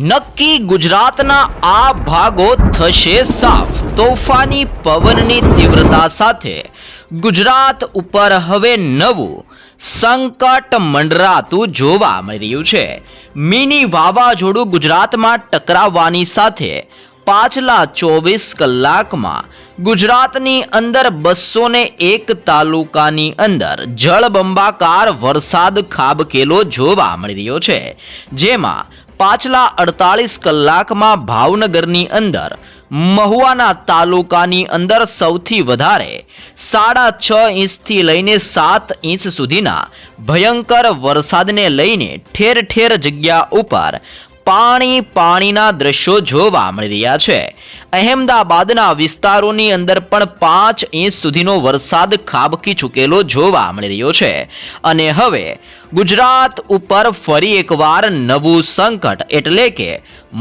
નક્કી ગુજરાતના આ ભાગો થશે સાફ. તોફાની પવનની તીવ્રતા સાથે ગુજરાત ઉપર હવે નવું સંકટ મંડરાતું જોવા મળી રહ્યું છે. મિની વાવાઝોડું ગુજરાતમાં ટકરાવવાની સાથે પાછલા ચોવીસ કલાકમાં ગુજરાતની અંદર બસો ને એક તાલુકાની અંદર જળબંબાકાર વરસાદ ખાબકેલો જોવા મળી રહ્યો છે. જેમાં પાછલા અડતાલીસ કલાકમાં ભાવનગરની અંદર, મહુવાના તાલુકાની અંદર સૌથી વધારે, સાડા છ ઇંચથી લઈને સાત ઇંચ સુધીના ભયંકર વરસાદને લઈને ઠેર ઠેર જગ્યા ઉપર પાણી પાણીના દ્રશ્યો જોવા મળી રહ્યા છે. અહેમદાબાદના વિસ્તારોની અંદર પણ પાંચ ઇંચ સુધીનો વરસાદ ખાબકી ચૂકેલો જોવા મળી રહ્યો છે. અને હવે ગુજરાત ઉપર ફરી એકવાર નવું સંકટ એટલે કે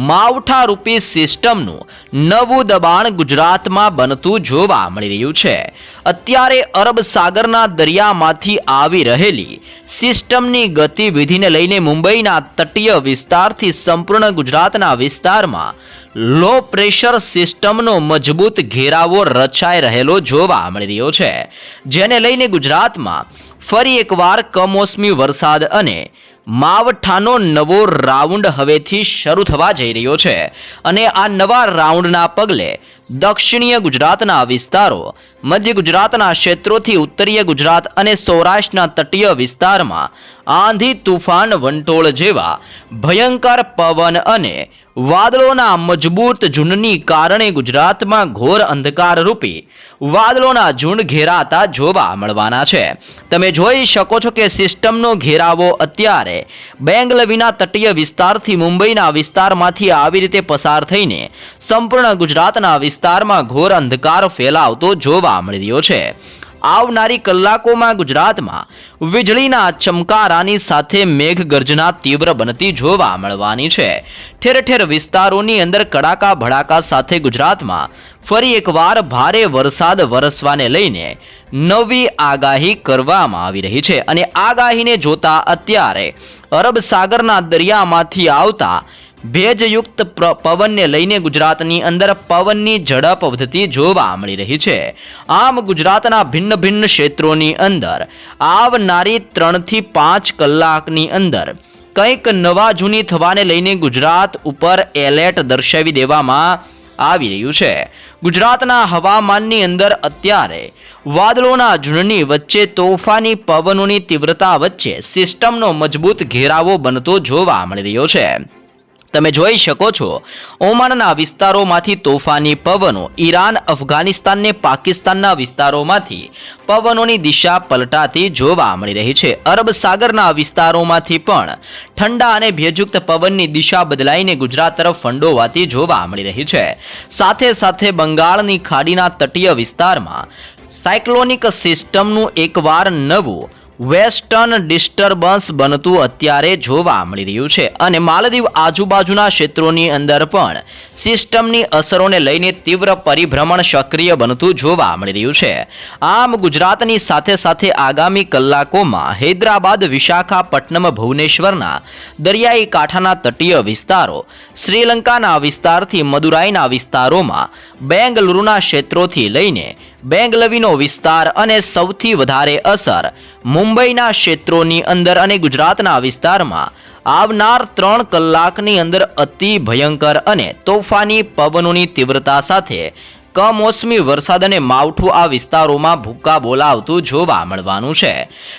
માવઠારૂપી સિસ્ટમનું નવું દબાણ ગુજરાતમાં બનતું જોવા મળી રહ્યું છે. અત્યારે અરબ સાગરના દરિયામાંથી આવી રહેલી સિસ્ટમની ગતિવિધિને લઈને મુંબઈના તટીય વિસ્તારથી સંપૂર્ણ ગુજરાતના વિસ્તારમાં લો પ્રેશર સિસ્ટમનો મજબૂત ઘેરાવો રચાઈ રહેલો જોવા મળી રહ્યો છે. જેને લઈને ગુજરાતમાં ફરી એકવાર કમોસમી વરસાદ અને માવઠાનો નવો રાઉન્ડ હવેથી શરૂ થવા જઈ રહ્યો છે. અને આ નવા રાઉન્ડના પગલે દક્ષિણીય ગુજરાતના વિસ્તારો, મધ્ય ગુજરાતના ક્ષેત્રોથી ઉત્તરીય ગુજરાત અને સૌરાષ્ટ્રના તટીય વિસ્તારમાં આંધી તુફાન વંટોળ જેવા ભયંકર પવન અને વાદળોના મજબૂત ઝુંડની કારણે ગુજરાતમાં ઘોર અંધકાર રૂપી વાદળોના ઝુંડ ઘેરાતા જોવા મળવાના છે. તમે જોઈ શકો છો કે સિસ્ટમનો ઘેરાવો અત્યારે બેંગલવીના તટીય વિસ્તારથી મુંબઈના વિસ્તારમાંથી આવી રીતે પસાર થઈને સંપૂર્ણ ગુજરાતના વિસ્તારમાં ઘોર અંધકાર ફેલાવતો જોવા મળી રહ્યો છે. આવનારી કલાકોમાં ગુજરાતમાં વીજળીના ચમકારાની સાથે મેઘગર્જના તીવ્ર બનતી જોવા મળવાની છે. ઠેર ઠેર વિસ્તારોની અંદર કડાકા ભડાકા સાથે ગુજરાતમાં ફરી એકવાર ભારે વરસાદ વરસવાને લઈને નવી આગાહી કરવામાં આવી રહી છે. અને આગાહીને જોતા અત્યારે અરબ સાગરના દરિયામાંથી આવતા ભેજયુક્ત પવનને લઈને ગુજરાતની અંદર પવનની ઝડપ વધતી જોવા મળી રહી છે. આમ ગુજરાતના ભિન્ન ભિન્ન ક્ષેત્રોની અંદર આવનારી ત્રણથી પાંચ કલાકની અંદર કંઈક નવા જૂની થવાને લઈને ગુજરાત ઉપર એલર્ટ દર્શાવી દેવામાં આવી રહ્યું છે. ગુજરાતના હવામાનની અંદર અત્યારે વાદળોના ઝૂંડની વચ્ચે તોફાની પવનોની તીવ્રતા વચ્ચે સિસ્ટમનો મજબૂત ઘેરાવો બનતો જોવા મળી રહ્યો છે. તમે જોઈ શકો છો, ઓમાનના વિસ્તારોમાંથી તોફાની પવનો ઈરાન અફઘાનિસ્તાનને પાકિસ્તાનના વિસ્તારોમાંથી પવનોની દિશા પલટાતી જોવા મળી રહી છે. અરબ સાગરના વિસ્તારોમાંથી પણ ઠંડા અને ભેજયુક્ત પવનની દિશા બદલાઈને ગુજરાત તરફ ફંડોવાતી જોવા મળી રહી છે. સાથે સાથે બંગાળની ખાડીના તટીય વિસ્તારમાં સાયક્લોનિક સિસ્ટમનું એકવાર નવું વેસ્ટર્ન ડિસ્ટર્બન્સ બનતું અત્યારે જોવા મળી રહ્યું છે અને માલદીવ આજુબાજુના ક્ષેત્રોની અંદર પણ સિસ્ટમની અસરોને લઈને તીવ્ર પરિભ્રમણ સક્રિય બનતું જોવા મળી રહ્યું છે. આમ ગુજરાતની સાથે સાથે આગામી કલાકોમાં હૈદરાબાદ, વિશાખાપટ્ટનમ, ભુવનેશ્વરના દરિયાઈ કાંઠાના તટીય વિસ્તારો, શ્રીલંકાના વિસ્તારથી મદુરાઈના વિસ્તારોમાં બેંગલુરુના ક્ષેત્રોથી લઈને બેંગલવીનો વિસ્તાર અને સૌથી વધારે અસર મુંબઈના ક્ષેત્રોની અંદર અને ગુજરાતના વિસ્તારમાં. આવનાર ત્રણ કલાકની અંદર અતિ ભયંકર અને તોફાની પવનોની તીવ્રતા સાથે કમોસમી વરસાદ અને માવઠું આ વિસ્તારોમાં ભૂક્કા બોલાવતું જોવા મળવાનું છે.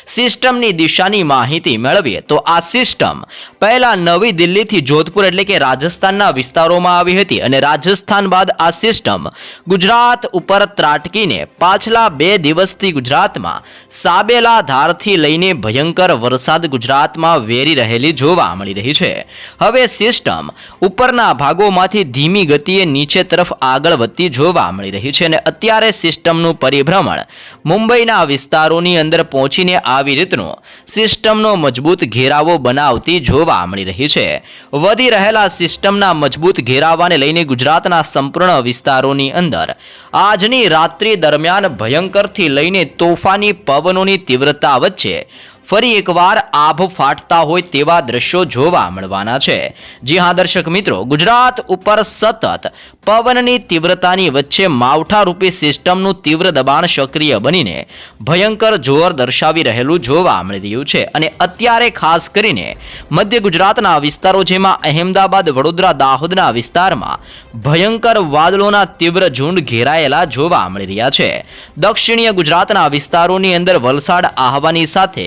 સિસ્ટમની દિશાની માહિતી મેળવીએ તો આ સિસ્ટમ પહેલા નવી દિલ્હીથી જોધપુર એટલે કે રાજસ્થાનના વિસ્તારોમાં આવી હતી અને રાજસ્થાન બાદ આ સિસ્ટમ ગુજરાત ઉપર ત્રાટકીને પાછલા બે દિવસથી ગુજરાતમાં સાબેલા ધારથી લઈને ભયંકર વરસાદ ગુજરાતમાં વેરી રહેલી જોવા મળી રહી છે. હવે સિસ્ટમ ઉપરના ભાગોમાંથી ધીમી ગતિએ નીચે તરફ આગળ વધતી જોવા મળી રહી છે અને અત્યારે સિસ્ટમનું પરિભ્રમણ મુંબઈના વિસ્તારોની અંદર પહોંચીને આવી રીતનો સિસ્ટમનો મજબૂત ઘેરાવો બનાવતી જોવા મળી રહી છે. વધી રહેલા સિસ્ટમના મજબૂત ઘેરાવાને લઈને ગુજરાતના સંપૂર્ણ વિસ્તારોની અંદર આજની રાત્રિ દરમિયાન ભયંકરથી લઈને તોફાની પવનોની તીવ્રતા વચ્ચે ફરી એકવાર આભ ફાટતા હોય તેવા દ્રશ્યો જોવા મળવાના છે. જી હા, દર્શક મિત્રો, ગુજરાત ઉપર સતત પવનની તીવ્રતાની વચ્ચે માવઠારૂપી સિસ્ટમનું તીવ્ર દબાણ સક્રિય બનીને ભયંકર જોર દર્શાવી રહેલું જોવા મળી રહ્યું છે. અને અત્યારે ખાસ કરીને મધ્ય ગુજરાતના વિસ્તારો જેમાં અહેમદાબાદ, વડોદરા, દાહોદના વિસ્તારમાં ભયંકર વાદળોના તીવ્ર ઝુંડ ઘેરાયેલા જોવા મળી રહ્યા છે. દક્ષિણીય ગુજરાતના વિસ્તારોની અંદર વલસાડ આહવાની સાથે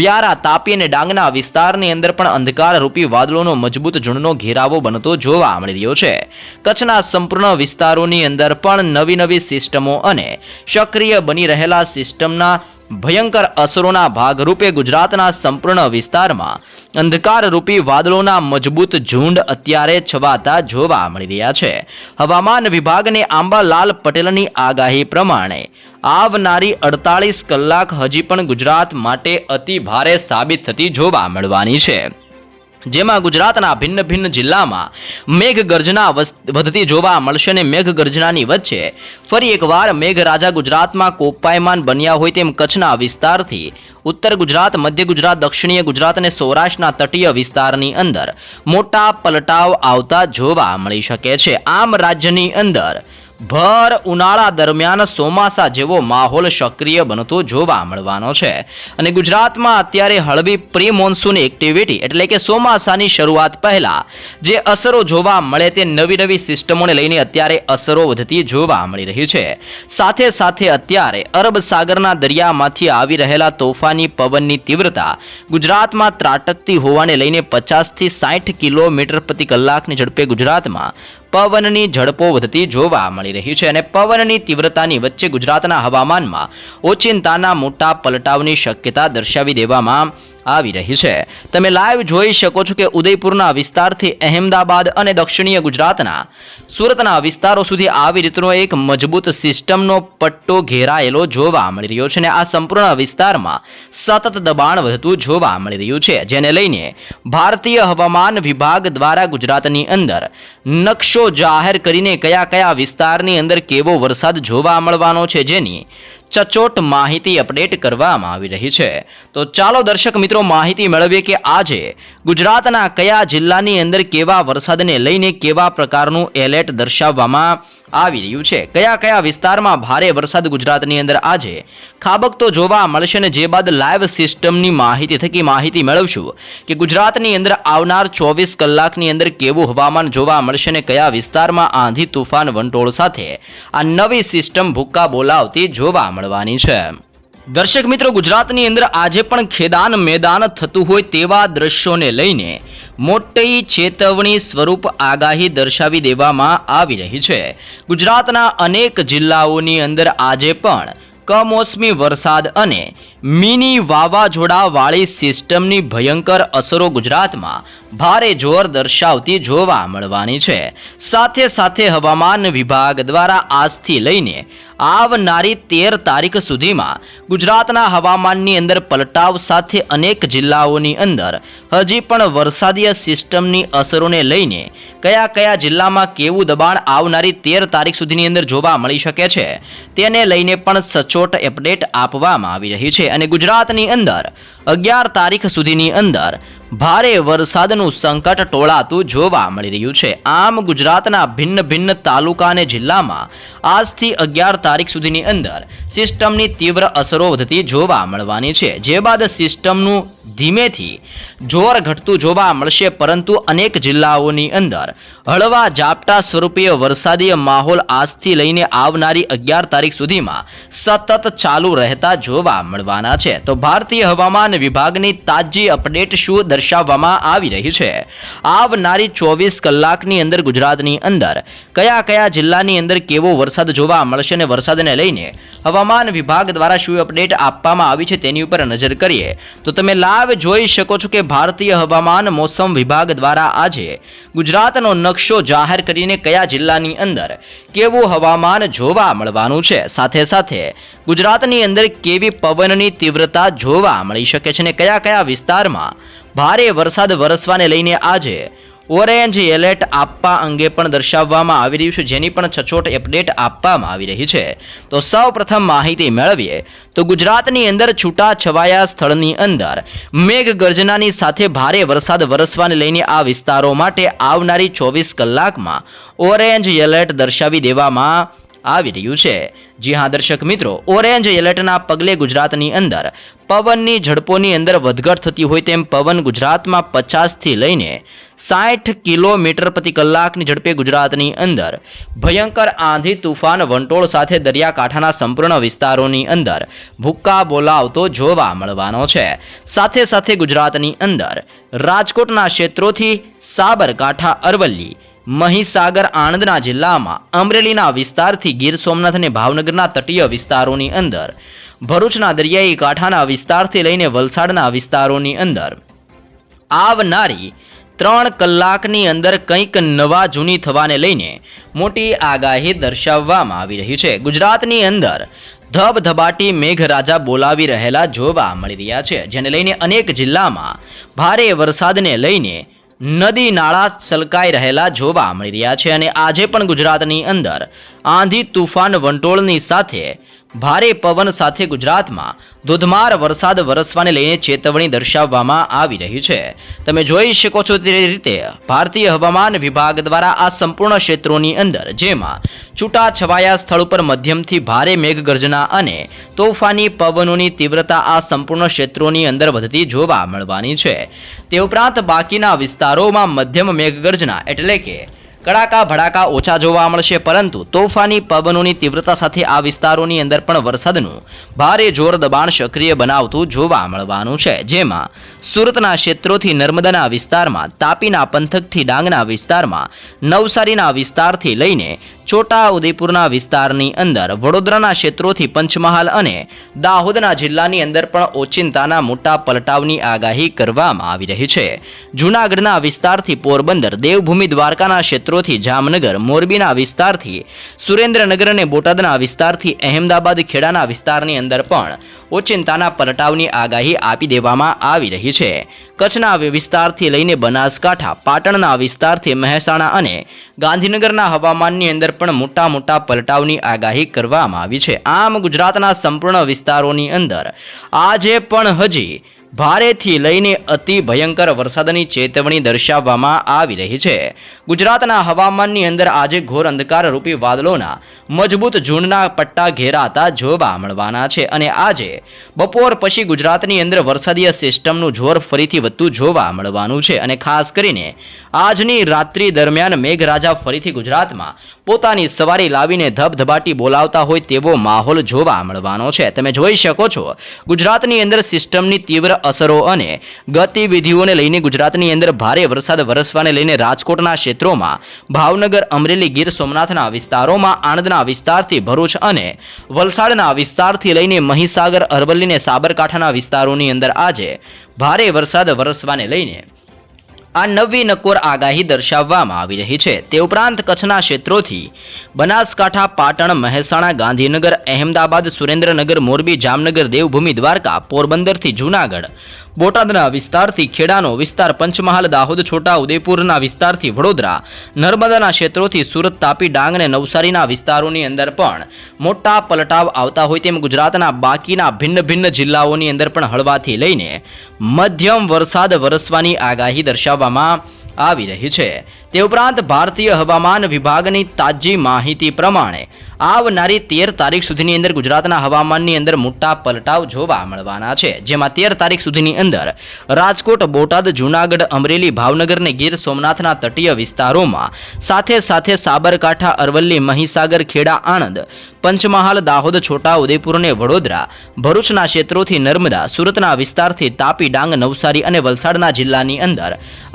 વ્યારા, તાપી અને ડાંગના વિસ્તારની અંદર પણ અંધકારરૂપી વાદળોનો મજબૂત ઝુંડનો ઘેરાવો બનતો જોવા મળી રહ્યો છે. કચ્છના સંપૂર્ણ વિસ્તારોની અંદર પણ નવી નવી સિસ્ટમો અને સક્રિય બની રહેલા સિસ્ટમના ભયંકર અસરોના ભાગરૂપે ગુજરાતના સંપૂર્ણ વિસ્તારમાં અંધકારરૂપી વાદળોના મજબૂત ઝુંડ અત્યારે છવાતા જોવા મળી રહ્યા છે. હવામાન વિભાગને આંબાલાલ પટેલની આગાહી પ્રમાણે આવનારી અડતાલીસ કલાક હજી પણ ગુજરાત માટે અતિ ભારે સાબિત થતી જોવા મળવાની છે. જેમાં ગુજરાતના ભિન્ન ભિન્ન જિલ્લામાં મેઘગર્જના વધતી જોવા મળશે અને મેઘગર્જનાની વચ્ચે ફરી એકવાર મેઘરાજા ગુજરાતમાં કોપાયમાન બન્યા હોય તેમ કચ્છના વિસ્તારથી ઉત્તર ગુજરાત, મધ્ય ગુજરાત, દક્ષિણીય ગુજરાત અને સૌરાષ્ટ્રના તટીય વિસ્તારની અંદર મોટા પલટાવ આવતા જોવા મળી શકે છે. આમ રાજ્યની અંદર ભર ઉનાળા દરમિયાન ચોમાસા જેવો માહોલ સક્રિય બનતો જોવા મળવાનો છે. અને ગુજરાતમાં અત્યારે હળવી પ્રી મોન્સૂન એક્ટિવિટી એટલે કે ચોમાસાની શરૂઆત પહેલા જે અસરો જોવા મળે તે નવી નવી સિસ્ટમોને લઈને અત્યારે અસરો વધતી જોવા મળી રહી છે. સાથે સાથે અત્યારે અરબ સાગરના દરિયામાંથી આવી રહેલા તોફાની પવનની તીવ્રતા ગુજરાતમાં ત્રાટકતી હોવાને લઈને પચાસથી સાઠ કિલોમીટર પ્રતિ કલાકની ઝડપે ગુજરાતમાં પવનની ઝડપો વધતી જોવા મળી રહી છે અને પવનની તીવ્રતાની વચ્ચે ગુજરાતના હવામાનમાં ઓચિંતાના મોટા પલટાવની શક્યતા દર્શાવી દેવામાં આવી રહી છે. તમે લાઈવ જોઈ શકો છો કે ઉદયપુરના વિસ્તારથી અહેમદાબાદ અને દક્ષિણીય ગુજરાતના સુરતના વિસ્તારો સુધી આવી રીતનો એક મજબૂત સિસ્ટમનો પટ્ટો ઘેરાયેલો જોવા મળી રહ્યો છે અને આ સંપૂર્ણ વિસ્તારમાં સતત દબાણ વધતું જોવા મળી રહ્યું છે. જેને લઈને ભારતીય હવામાન વિભાગ દ્વારા ગુજરાતની અંદર નકશો જાહેર કરીને કયા કયા વિસ્તારની અંદર કેવો વરસાદ જોવા મળવાનો છે જેની ચચોટ માહિતી અપડેટ કરવામાં આવી રહી છે. તો ચાલો દર્શક મિત્રો માહિતી મેળવીએ કે આજે ગુજરાતના કયા જિલ્લાની અંદર કેવા વરસાદને લઈને કેવા પ્રકારનું એલર્ટ દર્શાવવામાં આવી રહ્યું છે. કયા કયા વિસ્તારમાં ભારે વરસાદ ગુજરાતની અંદર આજે? ખાબકતો જોવા મળશે ને જે બાદ લાઈવ સિસ્ટમની માહિતી થકી માહિતી મેળવશું કે ગુજરાતની અંદર આવનાર ચોવીસ કલાકની અંદર કેવું હવામાન જોવા મળશે ને કયા વિસ્તારમાં આંધી તુફાન વંટોળ સાથે આ નવી સિસ્ટમ ભૂક્કા બોલાવતી જોવા મળવાની છે. દર્શક મિત્રો, ગુજરાતની અંદર આજે પણ ખેદાન મેદાન થતું હોય તેવા દ્રશ્યોને લઈને મોટી ચેતવણી સ્વરૂપ આગાહી દર્શાવી દેવામાં આવી રહી છે. ગુજરાતના અનેક જિલ્લાઓની અંદર આજે પણ કમોસમી વરસાદ અને મિની વાવાઝોડાવાળી સિસ્ટમની ભયંકર અસરો ગુજરાતમાં ભારે જોર દર્શાવતી જોવા મળવાની છે. સાથે સાથે હવામાન વિભાગ દ્વારા આજથી લઈને આવનારી તેર તારીખ સુધીમાં ગુજરાતના હવામાનની અંદર પલટાવ સાથે અનેક જિલ્લાઓની અંદર હજી પણ વરસાદીય સિસ્ટમની અસરોને લઈને કયા કયા જિલ્લામાં કેવું દબાણ આવનારી તેર તારીખ સુધીની અંદર જોવા મળી શકે છે, તેને લઈને પણ સચોટ અપડેટ આપવામાં આવી રહી છે. અને ગુજરાતની અંદર અગિયાર તારીખ સુધીની અંદર ભારે વરસાદનું સંકટ ટોળાતું જોવા મળી રહ્યું છે. આમ ગુજરાતના ભિન્ન ભિન્ન તાલુકા અને જિલ્લામાં આજથી અગિયાર તારીખ સુધીની અંદર સિસ્ટમની તીવ્ર અસરો વધતી જોવા મળવાની છે. જે બાદ સિસ્ટમનું ધીમેથી જોર ઘટતું જોવા મળશે, પરંતુ અનેક જિલ્લાઓની અંદર હળવા ઝાપટા સ્વરૂપીય વરસાદીય માહોલ આજથી લઈને આવનારી અગિયાર તારીખ સુધીમાં સતત ચાલુ રહેતા જોવા મળવાના છે. તો ભારતીય હવામાન વિભાગની તાજી અપડેટ શું? દર્શાવવામાં આવી રહી છે. આવનારી ચોવીસ કલાકની અંદર ગુજરાતની અંદર કયા કયા જિલ્લાની અંદર કેવો વરસાદ જોવા મળશે અને વરસાદને લઈને હવામાન વિભાગ દ્વારા શું અપડેટ આપવામાં આવી છે તેની ઉપર નજર કરીએ. તો તમે લાઈવ જોઈ શકો છો કે ભારતીય હવામાન મોસમ વિભાગ દ્વારા આજે ગુજરાતનો નકશો જાહેર કરીને કયા જિલ્લાની અંદર કેવું હવામાન જોવા મળવાનું છે. સાથે સાથે ગુજરાતની અંદર કેવી પવનની તીવ્રતા જોવા મળી શકે છે અને કયા કયા વિસ્તારમાં ભારે વરસાદ વરસવાને લઈને આજે ઓરેન્જ એલર્ટ આપવા અંગે પણ દર્શાવવામાં આવી રહ્યું છે, જેની પણ છછોટ અપડેટ આપવામાં આવી રહી છે. તો સૌ પ્રથમ માહિતી મેળવીએ તો ગુજરાતની અંદર છૂટા છવાયા સ્થળની અંદર મેઘ ગર્જનાની સાથે ભારે વરસાદ વરસવાને લઈને આ વિસ્તારો માટે આવનારી ચોવીસ કલાકમાં ઓરેન્જ એલર્ટ દર્શાવી દેવામાં આવી રહ્યું છે. જી હા, દર્શક મિત્રો, ઓરેન્જ એલર્ટના પગલે ગુજરાતની અંદર પવનની ઝડપોની અંદર વધઘટ થતી હોય તેમ પવન ગુજરાતમાં પચાસથી લઈને સાઠ કિલોમીટર પ્રતિ કલાકની ઝડપે ગુજરાતની અંદર. ભયંકર આંધી, તુફાન, વંટોળ સાથે દરિયાકાંઠાના સંપૂર્ણ વિસ્તારોની અંદર ભૂક્કા બોલાવતો જોવા મળવાનો છે. સાથે સાથે ગુજરાતની અંદર રાજકોટના ક્ષેત્રોથી સાબરકાંઠા, અરવલ્લી, મહીસાગર, આણંદના જિલ્લામાં અમરેલીના વિસ્તારથી ગીર સોમનાથ અને ભાવનગરના તટીય વિસ્તારોની અંદર ભરૂચના દરિયાઈ કાંઠાના વિસ્તારથી લઈને વલસાડના વિસ્તારોની અંદર. આવનારી ત્રણ કલાકની અંદર કંઈક નવા જૂની થવાને લઈને મોટી આગાહી દર્શાવવામાં આવી રહી છે. ગુજરાતની અંદર ધબધબાટી મેઘરાજા બોલાવી રહેલા જોવા મળી રહ્યા છે, જેને લઈને અનેક જિલ્લામાં ભારે વરસાદને લઈને નદી નાળા છલકાઈ રહેલા જોવા મળી રહ્યા છે. અને આજે પણ ગુજરાતની અંદર આંધી તુફાન વંટોળની સાથે ભારે પવન સાથે ગુજરાતમાં ધોધમાર વરસાદ વરસવાને લઈને ચેતવણી દર્શાવવામાં આવી રહી છે. તમે જોઈ શકો છો તે રીતે ભારતીય હવામાન વિભાગ દ્વારા આ સંપૂર્ણ ક્ષેત્રોની અંદર જેમાં છૂટા છવાયા સ્થળ ઉપર મધ્યમથી ભારે મેઘગર્જના અને તોફાની પવનોની તીવ્રતા આ સંપૂર્ણ ક્ષેત્રોની અંદર વધતી જોવા મળવાની છે. તે ઉપરાંત બાકીના વિસ્તારોમાં મધ્યમ મેઘગર્જના એટલે કે કડાકા ભડાકા ઓછા જોવા મળશે, પરંતુ તોફાની પવનોની તીવ્રતા સાથે આ વિસ્તારોની અંદર પણ વરસાદનું ભારે જોર દબાણ સક્રિય બનાવતું જોવા મળવાનું છે. જેમાં સુરતના ક્ષેત્રોથી નર્મદાના વિસ્તારમાં, તાપીના પંથકથી ડાંગના વિસ્તારમાં, નવસારીના વિસ્તારથી લઈને છોટા ઉદેપુરના વિસ્તારની અંદર વડોદરાના ક્ષેત્રોથી પંચમહાલ અને દાહોદના જિલ્લાની અંદર પણ ઓચિંતાના મોટા પલટાવની આગાહી કરવામાં આવી રહી છે. જૂનાગઢના વિસ્તારથી પોરબંદર, દેવભૂમિ દ્વારકાના ક્ષેત્રોથી જામનગર, મોરબીના વિસ્તારથી સુરેન્દ્રનગર અને બોટાદના વિસ્તારથી અહેમદાબાદ, ખેડાના વિસ્તારની અંદર પણ ઓચિંતાના પલટાવની આગાહી આપી દેવામાં આવી રહી છે. કચ્છના વિસ્તારથી લઈને બનાસકાંઠા, પાટણના વિસ્તારથી મહેસાણા અને ગાંધીનગરના હવામાનની અંદર પણ મોટા મોટા પલટાવની આગાહી કરવામાં આવી છે. આમ ગુજરાતના સંપૂર્ણ વિસ્તારોની અંદર આજે પણ હજી ભારેથી લઈને અતિ ભયંકર વરસાદની ચેતવણી દર્શાવવામાં આવી રહી છે. ગુજરાતના હવામાનની અંદર આજે ઘોર અંધકાર રૂપી વાદળોના મજબૂત ઝૂંડના પટ્ટા ઘેરાતા જોવા મળવાના છે અને આજે બપોર પછી ગુજરાતની અંદર વરસાદીય સિસ્ટમનું જોર ફરીથી વધતું જોવા મળવાનું છે અને ખાસ કરીને આજની રાત્રિ દરમિયાન મેઘરાજા ફરીથી ગુજરાતમાં પોતાની સવારી લાવીને ધબધબાટી બોલાવતા હોય તેવો માહોલ જોવા મળવાનો છે. તમે જોઈ શકો છો, ગુજરાતની અંદર સિસ્ટમની તીવ્ર અસરો અને ગતિવિધિઓને લઈને ગુજરાતની અંદર ભારે વરસાદ વરસવાને લઈને રાજકોટના ક્ષેત્રોમાં, ભાવનગર, અમરેલી, ગીર સોમનાથના વિસ્તારોમાં આણંદના વિસ્તારથી ભરૂચ અને વલસાડના વિસ્તારથી લઈને મહીસાગર, અરવલ્લીને સાબરકાંઠાના વિસ્તારોની અંદર આજે ભારે વરસાદ વરસવાને લઈને આ નવી નકોર આગાહી દર્શાવવામાં આવી રહી છે. તે ઉપરાંત કચ્છના ક્ષેત્રોથી બનાસકાંઠા, પાટણ, મહેસાણા, ગાંધીનગર, અહેમદાબાદ, સુરેન્દ્રનગર, મોરબી, જામનગર, દેવભૂમિ, દ્વારકા, પોરબંદરથી જૂનાગઢ બોટાદના વિસ્તારથી ખેડાનો વિસ્તાર પંચમહાલ, દાહોદ, છોટા ઉદેપુરના વિસ્તારથી વડોદરા, નર્મદાના ક્ષેત્રોથી સુરત, તાપી, ડાંગ અને નવસારીના વિસ્તારોની અંદર પણ મોટા પલટાવ આવતા હોય તેમ ગુજરાતના બાકીના ભિન્ન ભિન્ન જિલ્લાઓની અંદર પણ હળવાથી લઈને મધ્યમ વરસાદ વરસવાની આગાહી દર્શાવવામાં આવી રહી છે. તે ઉપરાંત ભારતીય હવામાન વિભાગની તાજી માહિતી પ્રમાણે આવનારી તેર તારીખ સુધીની અંદર ગુજરાતના હવામાનની અંદર મોટા પલટાવ જોવા મળવાના છે. જેમાં તેર તારીખ સુધીની અંદર રાજકોટ, બોટાદ, જૂનાગઢ, અમરેલી, ભાવનગર અને ગીર સોમનાથના તટીય વિસ્તારોમાં સાથે સાથે સાબરકાંઠા, અરવલ્લી, મહીસાગર, ખેડા, આણંદ, પંચમહાલ, દાહોદ, છોટા ઉદેપુર અને વડોદરા, ભરૂચના ક્ષેત્રોથી નર્મદા, સુરતના વિસ્તારથી તાપી ડાંગ, નવસારી અને વલસાડના જિલ્લાની અંદર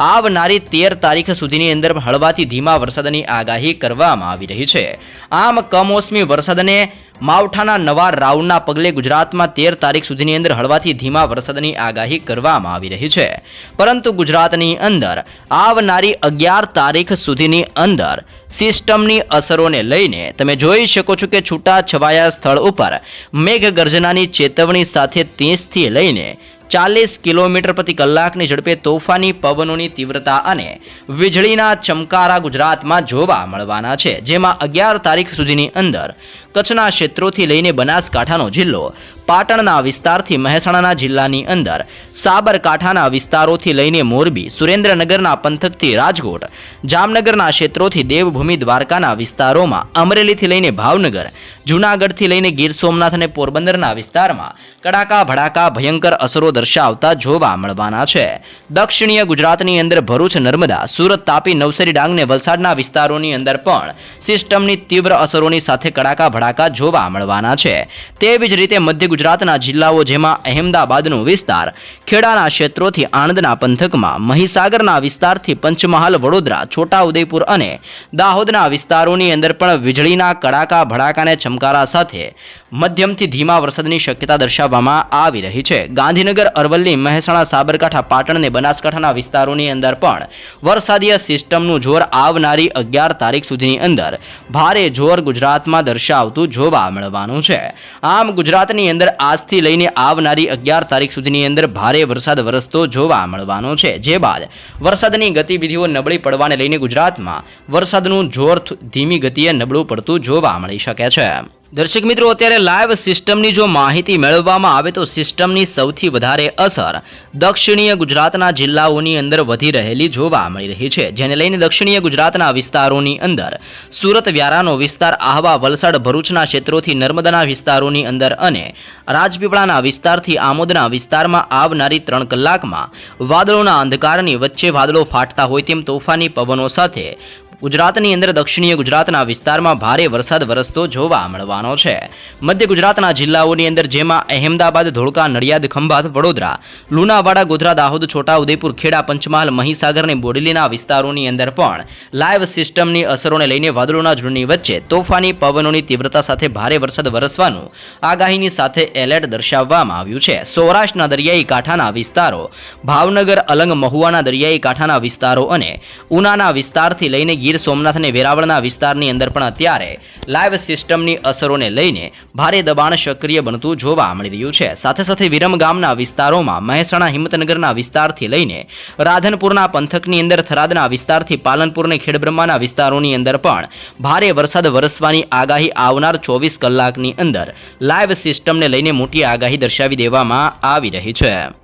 આવનારી તેર તારીખ સુધીની અંદર હળવાથી ધીમા વરસાદની આગાહી કરવામાં આવી રહી છે. આમ, કમોસમી વરસાદને માવઠાના નવા રાઉન્ડના પગલે ગુજરાતમાં તેર તારીખ સુધીની અંદર હળવાથી ધીમા વરસાદની આગાહી કરવામાં આવી રહી છે. પરંતુ ગુજરાતની અંદર આવનારી અગિયાર તારીખ સુધીની અંદર સિસ્ટમની અસરોને લઈને તમે જોઈ શકો છો કે છૂટા છવાયા સ્થળ ઉપર મેઘગર્જનાની ચેતવણી સાથે ત્રીસથી લઈને ચાલીસ કિલોમીટર પ્રતિ કલાકની ઝડપે તોફાની પવનોની તીવ્રતા અને વીજળીના ચમકારા ગુજરાતમાં જોવા મળવાના છે, જેમાં અગિયાર તારીખ સુધીની અંદર કચ્છના ક્ષેત્રોથી લઈને બનાસકાંઠાનો જિલ્લો પાટણના વિસ્તારથી મહેસાણાના જિલ્લાની અંદર, સાબરકાંઠાના વિસ્તારોથી લઈને મોરબી, સુરેન્દ્રનગરના પંથકથી રાજકોટ, જામનગરના ક્ષેત્રોથી દેવભૂમિ દ્વારકાના વિસ્તારોમાં અમરેલીથી લઈને ભાવનગર, જૂનાગઢથી લઈને ગીર સોમનાથ અને પોરબંદરના વિસ્તારમાં કડાકા ભડાકા ભયંકર અસરો દર્શાવતા જોવા મળવાના છે. દક્ષિણીય ગુજરાતની અંદર ભરૂચ, નર્મદા, સુરત તાપી, નવસારી, ડાંગ ને વલસાડના વિસ્તારોની અંદર પણ સિસ્ટમની તીવ્ર અસરોની સાથે કડાકા ભડાકા જોવા મળવાના છે. તેવી જ રીતે મધ્ય ગુજરાતના જિલ્લાઓ જેમાં અહેમદાબાદનો વિસ્તાર, ખેડાના ક્ષેત્રોથી આણંદના પંથકમાં, મહીસાગરના વિસ્તારથી પંચમહાલ, વડોદરા, છોટાઉદેપુર અને દાહોદના વિસ્તારોની અંદર પણ વીજળીના કડાકા ભડાકાને ચમકારા સાથે મધ્યમથી ધીમા વરસાદની શક્યતા દર્શાવવામાં આવી રહી છે. ગાંધીનગર, અરવલ્લી, મહેસાણા, સાબરકાંઠા, પાટણ અને બનાસકાંઠાના વિસ્તારોની અંદર પણ વરસાદીય સિસ્ટમનું જોર આવનારી અગિયાર તારીખ સુધીની અંદર ભારે જોર ગુજરાતમાં દર્શાવતું જોવા મળવાનું છે. આમ ગુજરાતની અંદર આજથી લઈને આવનારી અગિયાર તારીખ સુધીની અંદર ભારે વરસાદ વરસતો જોવા મળવાનો છે. જે બાદ વરસાદની ગતિવિધિઓ નબળી પડવાને લઈને ગુજરાતમાં વરસાદનું જોર ધીમી ગતિએ નબળું પડતું જોવા મળી શકે છે. દર્શક મિત્રો, અત્યારે લાઈવ સિસ્ટમની જો માહિતી મેળવવામાં આવે તો સિસ્ટમની સૌથી વધારે અસર દક્ષિણીય ગુજરાતના જિલ્લાઓની અંદર વધી રહેલી જોવા મળી રહી છે. જેને લઈને દક્ષિણીય ગુજરાતના વિસ્તારોની અંદર સુરત વ્યારાનો વિસ્તાર, આહવા, વલસાડ, ભરૂચના ક્ષેત્રોથી નર્મદાના વિસ્તારોની અંદર અને રાજપીપળાના વિસ્તારથી આમોદના વિસ્તારમાં આવનારી ત્રણ કલાકમાં વાદળોના અંધકારની વચ્ચે વાદળો ફાટતા હોય તેમ તોફાની પવનો સાથે ગુજરાતની અંદર દક્ષિણીય ગુજરાતના વિસ્તારમાં ભારે વરસાદ વરસતો જોવા મળવાનો છે. મધ્ય ગુજરાતના જિલ્લાઓની અંદર જેમાં અહેમદાબાદ, ધોળકા, નડિયાદ, ખંભાત, વડોદરા, લુણાવાડા, ગોધરા, દાહોદ છોટા ઉદેપુર ખેડા, પંચમહાલ, મહીસાગર અને બોડેલીના વિસ્તારોની અંદર પણ લાઈવ સિસ્ટમની અસરોને લઈને વાદળોના ઝુંડની વચ્ચે તોફાની પવનોની તીવ્રતા સાથે ભારે વરસાદ વરસવાનું આગાહીની સાથે એલર્ટ દર્શાવવામાં આવ્યું છે. સૌરાષ્ટ્રના દરિયાઈ કાંઠાના વિસ્તારો, ભાવનગર, અલંગ મહુવાના દરિયાઈ કાંઠાના વિસ્તારો અને ઉનાના વિસ્તારથી લઈને ગીર સોમનાથ અને વેરાવળના વિસ્તારની અંદર પણ અત્યારે લાઈવ સિસ્ટમની અસરોને લઈને ભારે દબાણ સક્રિય બનતું જોવા મળી રહ્યું છે. સાથે સાથે વિરમ ગામના વિસ્તારોમાં મહેસાણા, હિંમતનગરના વિસ્તારથી લઈને રાધનપુરના પંથકની અંદર, થરાદના વિસ્તારથી પાલનપુર અને ખેડબ્રહ્માના વિસ્તારોની અંદર પણ ભારે વરસાદ વરસવાની આગાહી આવનાર ચોવીસ કલાકની અંદર લાઈવ સિસ્ટમને લઈને મોટી આગાહી દર્શાવી દેવામાં આવી રહી છે.